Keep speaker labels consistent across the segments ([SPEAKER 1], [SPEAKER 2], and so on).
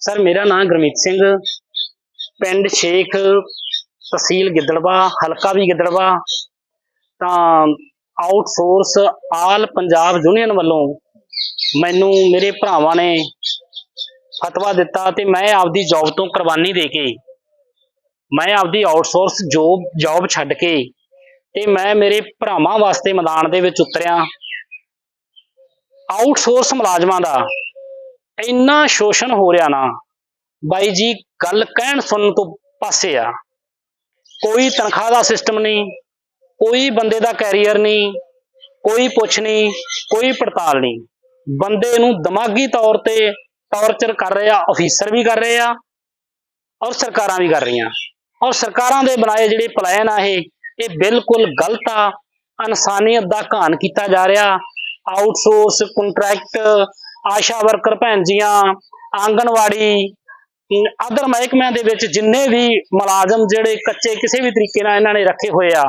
[SPEAKER 1] Sir, ਮੇਰਾ ਨਾਮ ਗੁਰਮੀਤ ਸਿੰਘ। ਪਿੰਡ ਸ਼ੇਖ ਤਹਿਸੀਲ ਗਿੱਦੜਵਾ, ਹਲਕਾ ਵੀ ਗਿੱਦੜਵਾ। ਤਾਂ ਆਊਟਸੋਰਸ ਆਲ ਪੰਜਾਬ ਯੂਨੀਅਨ ਵੱਲੋਂ ਮੈਨੂੰ ਮੇਰੇ ਭਰਾਵਾਂ ਨੇ ਫਤਵਾ ਦਿੱਤਾ ਤੇ ਮੈਂ ਆਪਦੀ ਜੌਬ ਤੋਂ ਕੁਰਬਾਨੀ ਦੇ ਕੇ, ਮੈਂ ਆਪਦੀ ਆਊਟਸੋਰਸ ਜੋਬ ਜੌਬ ਛੱਡ ਕੇ ਤੇ ਮੈਂ ਮੇਰੇ ਭਰਾਵਾਂ ਵਾਸਤੇ ਮੈਦਾਨ ਦੇ ਵਿੱਚ ਉਤਰਿਆ। ਆਊਟਸੋਰਸ ਮੁਲਾਜ਼ਮਾਂ ਦਾ ਇੰਨਾ ਸ਼ੋਸ਼ਣ ਹੋ ਰਿਹਾ ਨਾ, ਬਾਈ ਜੀ ਗੱਲ ਕਹਿਣ ਸੁਣਨ ਤੋਂ ਪਾਸੇ ਆ। ਕੋਈ ਤਨਖਾਹ ਦਾ ਸਿਸਟਮ ਨਹੀਂ, ਕੋਈ ਬੰਦੇ ਦਾ ਕੈਰੀਅਰ ਨਹੀਂ, ਕੋਈ ਪੁੱਛ ਨਹੀਂ, ਕੋਈ ਪੜਤਾਲ ਨਹੀਂ। ਬੰਦੇ ਨੂੰ ਦਿਮਾਗੀ ਤੌਰ ਤੇ ਟੌਰਚਰ ਕਰ ਰਹੇ ਆ ਅਫੀਸਰ ਵੀ ਕਰ ਰਹੇ ਆ ਔਰ ਸਰਕਾਰਾਂ ਵੀ ਕਰ ਰਹੀਆਂ। ਔਰ ਸਰਕਾਰਾਂ ਦੇ ਬਣਾਏ ਜਿਹੜੇ ਪਲਾਨ ਆ ਇਹ ਇਹ ਬਿਲਕੁਲ ਗਲਤ ਆ। ਇਨਸਾਨੀਅਤ ਦਾ ਘਾਣ ਕੀਤਾ ਜਾ ਰਿਹਾ। ਆਊਟਸੋਰਸ ਕੰਟਰੈਕਟ ਆਸ਼ਾ ਵਰਕਰ ਭੈਣ ਜੀਆਂ ਆਂਗਣਵਾੜੀ ਅਦਰ ਮਹਿਕਮਿਆਂ ਦੇ ਵਿੱਚ ਜਿੰਨੇ ਵੀ ਮੁਲਾਜ਼ਮ ਜਿਹੜੇ ਕੱਚੇ ਕਿਸੇ ਵੀ ਤਰੀਕੇ ਨਾਲ ਇਹਨਾਂ ਨੇ ਰੱਖੇ ਹੋਏ ਆ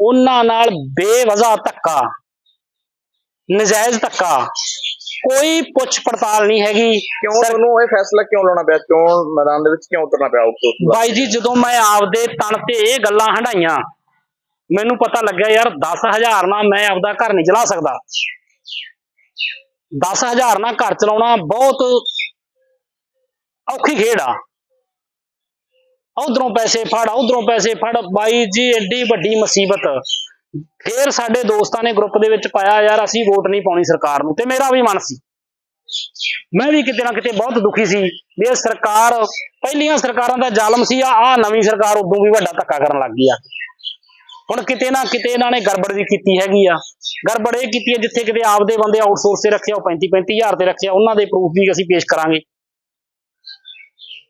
[SPEAKER 1] ਉਹਨਾਂ ਨਾਲ ਬੇਵਜ਼ਾ ਧੱਕਾ ਨਜਾਇਜ਼ ਧੱਕਾ ਕੋਈ ਪੁੱਛ ਪੜਤਾਲ ਨਹੀਂ ਹੈਗੀ।
[SPEAKER 2] ਕਿਉਂ ਤੁਹਾਨੂੰ ਇਹ ਫੈਸਲਾ ਕਿਉਂ ਲੈਣਾ ਪਿਆ? ਕਿਉਂ ਮੈਦਾਨ ਦੇ ਵਿੱਚ ਕਿਉਂ ਉਤਰਨਾ ਪਿਆ ਦਾ
[SPEAKER 1] ਬਾਈ ਜੀ ਜਦੋਂ ਮੈਂ ਆਪਦੇ ਤਨ ਤੇ ਇਹ ਗੱਲਾਂ ਹੰਡਾਈਆਂ ਮੈਨੂੰ ਪਤਾ ਲੱਗਿਆ ਯਾਰ 10000 ਨਾਲ ਮੈਂ ਆਪਦਾ ਘਰ ਨਹੀਂ ਚਲਾ ਸਕਦਾ। 10000 ਨਾਲ ਘਰ ਚਲਾਉਣਾ ਬਹੁਤ ਔਖੀ ਖੇਡ ਆ। ਉਧਰੋਂ ਪੈਸੇ ਫੜ, ਉਧਰੋਂ ਪੈਸੇ ਫੜ। ਬਾਈ ਜੀ, ਐਡੀ ਵੱਡੀ ਮੁਸੀਬਤ। ਫੇਰ ਸਾਡੇ ਦੋਸਤਾਂ ਨੇ ਗਰੁੱਪ ਦੇ ਵਿੱਚ ਪਾਇਆ, ਯਾਰ ਅਸੀਂ ਵੋਟ ਨਹੀਂ ਪਾਉਣੀ ਸਰਕਾਰ ਨੂੰ। ਤੇ ਮੇਰਾ ਵੀ ਮਨ ਸੀ। ਮੈਂ ਵੀ ਕਿਤੇ ਨਾ ਕਿਤੇ ਬਹੁਤ ਦੁਖੀ ਸੀ ਵੀ ਇਹ ਸਰਕਾਰ, ਪਹਿਲੀਆਂ ਸਰਕਾਰਾਂ ਦਾ ਜ਼ਾਲਮ ਸੀ, ਆ ਆਹ ਨਵੀਂ ਸਰਕਾਰ ਉਦੋਂ ਵੀ ਵੱਡਾ ਧੱਕਾ ਕਰਨ ਲੱਗ ਗਈ ਆ। ਹੁਣ ਕਿਤੇ ਨਾ ਕਿਤੇ ਇਹਨਾਂ ਨੇ ਗੜਬੜ ਵੀ ਕੀਤੀ ਹੈਗੀ ਆ। ਗੜਬੜ ਇਹ ਕੀਤੀ ਹੈ ਜਿੱਥੇ ਕਿਤੇ ਆਪਦੇ ਬੰਦੇ ਆਊਟਸੋਰਸ ਤੇ ਰੱਖਿਆ, ਉਹ 35 35000 ਤੇ ਰੱਖਿਆ, ਉਹਨਾਂ ਦੇ ਪ੍ਰੂਫ ਵੀ ਅਸੀਂ ਪੇਸ਼ ਕਰਾਂਗੇ।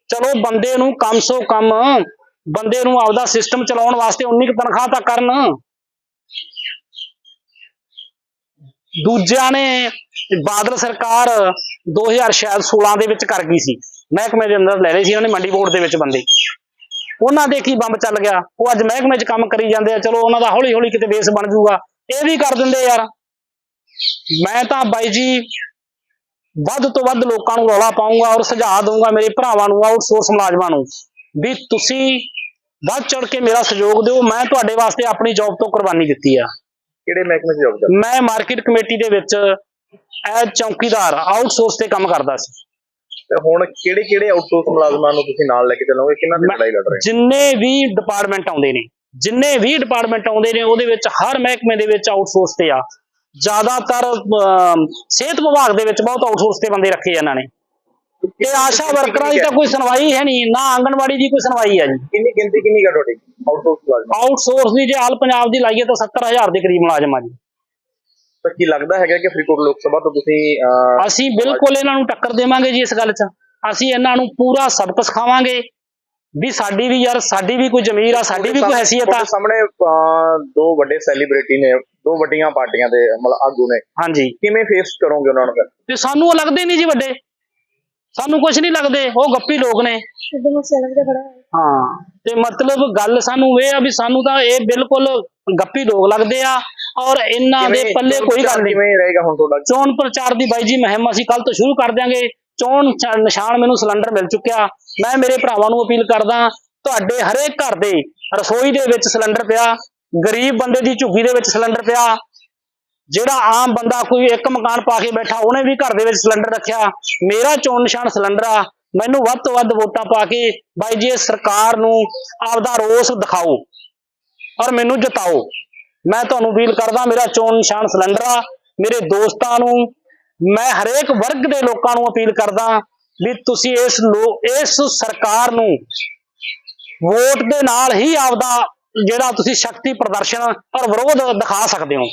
[SPEAKER 1] ਚਲੋ ਬੰਦੇ ਨੂੰ ਕਮ ਸੋ ਕਮ ਬੰਦੇ ਨੂੰ ਆਪਦਾ ਸਿਸਟਮ ਚਲਾਉਣ ਵਾਸਤੇ ਉਨੀ ਕੁ ਤਨਖਾਹ ਤਾਂ ਕਰਨ। ਦੂਜਿਆਂ ਨੇ ਬਾਦਲ ਸਰਕਾਰ 2016 ਦੇ ਵਿੱਚ ਕਰ ਗਈ ਸੀ। ਮਹਿਕਮੇ ਦੇ ਅੰਦਰ ਲੈ ਰਹੇ ਸੀ, ਇਹਨਾਂ ਨੇ ਮੰਡੀ ਬੋਰਡ ਦੇ ਵਿੱਚ ਬੰਦੇ। ਉਹਨਾਂ ਦੇ ਕੀ ਬੰਬ ਚੱਲ ਗਿਆ? ਉਹ ਅੱਜ ਮਹਿਕਮੇ 'ਚ ਕੰਮ ਕਰੀ ਜਾਂਦੇ ਆ। ਚਲੋ ਉਹਨਾਂ ਦਾ ਹੌਲੀ ਹੌਲੀ ਕਿਤੇ ਬੇਸ ਬਣ ਜਾਊਗਾ। ਇਹ ਵੀ ਕਰ ਦਿੰਦੇ ਯਾਰ। ਮੈਂ ਤਾਂ ਬਾਈ ਜੀ ਵੱਧ ਤੋਂ ਵੱਧ ਲੋਕਾਂ ਨੂੰ ਰੌਲਾ ਪਾਉਂਗਾ ਔਰ ਸੁਝਾਅ ਦਊਂਗਾ ਮੇਰੇ ਭਰਾਵਾਂ ਨੂੰ ਆਊਟਸੋਰਸ ਮੁਲਾਜ਼ਮਾਂ ਨੂੰ ਵੀ ਤੁਸੀਂ ਵੱਧ ਚੜ ਕੇ ਮੇਰਾ ਸਹਿਯੋਗ ਦਿਓ। ਮੈਂ ਤੁਹਾਡੇ ਵਾਸਤੇ ਆਪਣੀ ਜੌਬ ਤੋਂ ਕੁਰਬਾਨੀ ਦਿੱਤੀ ਆ।
[SPEAKER 2] ਕਿਹੜੇ ਮਹਿਕਮੇ 'ਚ ਜੌਬ ਕਰਦੇ
[SPEAKER 1] ਮੈਂ ਮਾਰਕੀਟ ਕਮੇਟੀ ਦੇ ਵਿੱਚ ਐਜ਼ ਚੌਕੀਦਾਰ ਆਊਟਸੋਰਸ ਤੇ ਕੰਮ ਕਰਦਾ ਸੀ।
[SPEAKER 2] ਤੇ ਹੁਣ ਕਿਹੜੇ ਕਿਹੜੇ ਆਊਟਸੋਰਸ ਮੁਲਾਜ਼ਮਾਂ ਨੂੰ ਤੁਸੀਂ ਨਾਲ ਲੈ ਕੇ ਚੱਲੋਗੇ? ਕਿਹਨਾਂ ਦੀ ਲੜਾਈ ਲੜ ਰਹੇ
[SPEAKER 1] ਜਿੰਨੇ ਵੀ ਡਿਪਾਰਟਮੈਂਟ ਆਉਂਦੇ ਨੇ ਜਿੰਨੇ ਵੀ ਡਿਪਾਰਟਮੈਂਟ ਆਉਂਦੇ ਨੇ ਉਹਦੇ ਵਿੱਚ ਹਰ ਮਹਿਕਮੇ ਦੇ ਵਿੱਚ ਆਊਟਸੋਰਸ ਤੇ ਆ। ਜ਼ਿਆਦਾਤਰ ਸਿਹਤ ਵਿਭਾਗ ਦੇ ਵਿੱਚ ਬਹੁਤ ਆਊਟਸੋਰਸ ਤੇ ਬੰਦੇ ਰੱਖੇ ਇਹਨਾਂ ਨੇ। ਤੇ ਆਸ਼ਾ ਵਰਕਰਾਂ ਦੀ ਤਾਂ ਕੋਈ ਸੁਣਵਾਈ ਹੈ ਨਹੀਂ ਨਾ ਆਂਗਣਵਾੜੀ ਦੀ ਕੋਈ ਸੁਣਵਾਈ ਹੈ ਜੀ।
[SPEAKER 2] ਕਿੰਨੀ ਗਿਣਤੀ ਕਿੰਨੀ ਤੁਹਾਡੀ ਆਊਟਸੋਰਸ
[SPEAKER 1] ਆਊਟਸੋਰਸ ਦੀ ਜੇ ਹਾਲ ਪੰਜਾਬ ਦੀ ਲਾਈਏ ਤਾਂ 70000 ਦੇ ਕਰੀਬ ਮੁਲਾਜ਼ਮ ਆ ਜੀ।
[SPEAKER 2] ਤਾਂ ਕੀ ਲੱਗਦਾ ਹੈਗਾ ਕਿ ਫਰੀਦਕੋਟ ਲੋਕ ਸਭਾ ਤੋਂ ਤੁਸੀਂ ਅਹ,
[SPEAKER 1] ਅਸੀਂ ਬਿਲਕੁਲ ਇਹਨਾਂ ਨੂੰ ਟੱਕਰ ਦੇਵਾਂਗੇ ਜੀ ਇਸ ਗੱਲ 'ਚ। ਅਸੀਂ ਇਹਨਾਂ ਨੂੰ ਪੂਰਾ ਸਬਕ ਸਿਖਾਵਾਂਗੇ ਵੀ ਸਾਡੀ ਵੀ ਯਾਰ ਸਾਡੀ ਵੀ ਕੋਈ ਜ਼ਮੀਰ ਆ ਸਾਡੀ ਵੀ ਕੋਈ ਹੈਸੀਅਤ ਆ।
[SPEAKER 2] ਤੁਹਾਡੇ ਸਾਹਮਣੇ ਅਹ, ਦੋ ਵੱਡੇ ਸੈਲੀਬ੍ਰਿਟੀ ਨੇ ਦੋ ਵੱਡੀਆਂ ਪਾਰਟੀਆਂ ਦੇ ਮਤਲਬ ਆਗੂ ਨੇ।
[SPEAKER 1] ਹਾਂਜੀ।
[SPEAKER 2] ਕਿਵੇਂ ਫੇਸ ਕਰੋਗੇ ਉਹਨਾਂ ਨੂੰ ਫਿਰ?
[SPEAKER 1] ਤੇ ਸਾਨੂੰ ਉਹ ਲੱਗਦੇ ਨਹੀਂ ਜੀ ਵੱਡੇ। ਸਾਨੂੰ ਕੁਝ ਨਹੀਂ ਲੱਗਦੇ ਉਹ ਗੱਪੀ ਲੋਕ ਨੇ। ਹਾਂ। ਤੇ ਮਤਲਬ ਗੱਲ ਸਾਨੂੰ ਇਹ ਆ ਵੀ ਸਾਨੂੰ ਤਾਂ ਇਹ ਬਿਲਕੁਲ ਗੱਪੀ ਲੋਕ ਲੱਗਦੇ ਆ ਔਰ ਇਹਨਾਂ ਦੇ ਪੱਲੇ ਕੋਈ ਗੱਲ ਨਹੀਂ।
[SPEAKER 2] ਕਿਵੇਂ ਰਹੇਗਾ ਹੁਣ ਤੁਹਾਡਾ?
[SPEAKER 1] ਚੋਣ ਪ੍ਰਚਾਰ ਦੀ ਬਾਈ ਜੀ ਮੁਹਿੰਮ ਅਸੀਂ ਕੱਲ ਤੋਂ ਸ਼ੁਰੂ ਕਰ ਦਿਆਂਗੇ। ਚੋਣ ਨਿਸ਼ਾਨ ਮੈਨੂੰ ਸਿਲੰਡਰ ਮਿਲ ਚੁੱਕਿਆ। ਮੈਂ ਮੇਰੇ ਭਰਾਵਾਂ ਨੂੰ ਅਪੀਲ ਕਰਦਾ ਤੁਹਾਡੇ ਹਰੇਕ ਘਰ ਦੇ ਰਸੋਈ ਦੇ ਵਿੱਚ ਸਿਲੰਡਰ ਪਿਆ ਗਰੀਬ ਬੰਦੇ ਦੀ ਝੁੱਗੀ ਦੇ ਵਿੱਚ ਸਿਲੰਡਰ ਪਿਆ। ਜਿਹੜਾ ਆਮ ਬੰਦਾ ਕੋਈ ਇੱਕ ਮਕਾਨ ਪਾ ਕੇ ਬੈਠਾ ਉਹਨੇ ਵੀ ਘਰ ਦੇ ਵਿੱਚ ਸਿਲੰਡਰ ਰੱਖਿਆ। ਮੇਰਾ ਚੋਣ ਨਿਸ਼ਾਨ ਸਿਲੰਡਰ ਆ। ਮੈਨੂੰ ਵੱਧ ਤੋਂ ਵੱਧ ਵੋਟਾਂ ਪਾ ਕੇ ਬਾਈ ਜੀ ਇਹ ਸਰਕਾਰ ਨੂੰ ਆਪਦਾ ਰੋਸ ਦਿਖਾਓ। ਔਰ ਮੈਨੂੰ ਜਿਤਾਓ। ਮੈਂ ਤੁਹਾਨੂੰ ਅਪੀਲ ਕਰਦਾ, ਮੇਰਾ ਚੋਣ ਨਿਸ਼ਾਨ ਸਿਲੰਡਰ ਆ, ਮੇਰੇ ਦੋਸਤਾਂ ਨੂੰ, ਮੈਂ ਹਰੇਕ ਵਰਗ ਦੇ ਲੋਕਾਂ ਨੂੰ ਅਪੀਲ ਕਰਦਾ ਵੀ ਤੁਸੀਂ ਇਸ ਲੋ, ਇਸ ਸਰਕਾਰ ਨੂੰ ਵੋਟ ਦੇ ਨਾਲ ਹੀ ਆਪਦਾ ਜਿਹੜਾ ਤੁਸੀਂ ਸ਼ਕਤੀ ਪ੍ਰਦਰਸ਼ਨ ਔਰ ਵਿਰੋਧ ਦਿਖਾ ਸਕਦੇ ਹੋ।